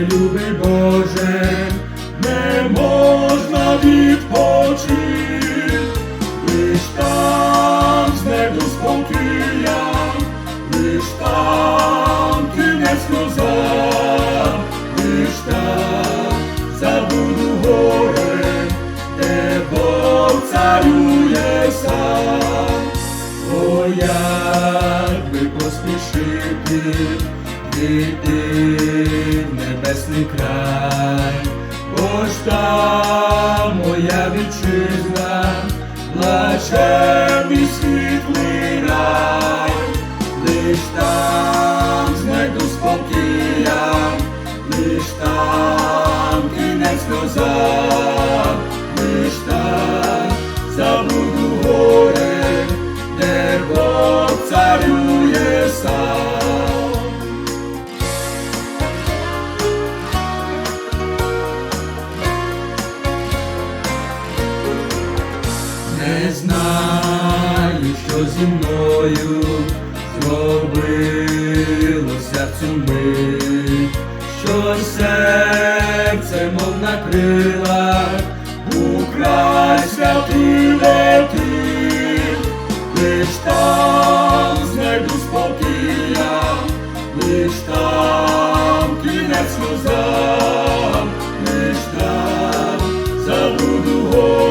любий Боже, не можна відпочити, лиш там з знайду спокія, лиш там кінець сльозам, лиш там забуду горе, де Бог царює сам. О, як би поспішити, в небесний край, ж там моя вітчизна, блаженний світлий рай, лиш там знайду спокія, лиш там кінець сльозам, зі мною зробилося цю мить, що серце, мов на крилах, украйся ти лети, лиш там знайду спокія, лиш там кінець сльозам, лиш там забуду горі.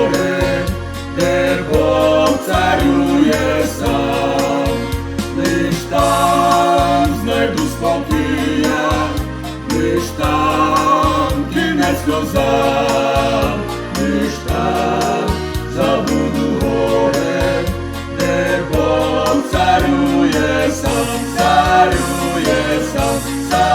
love, love.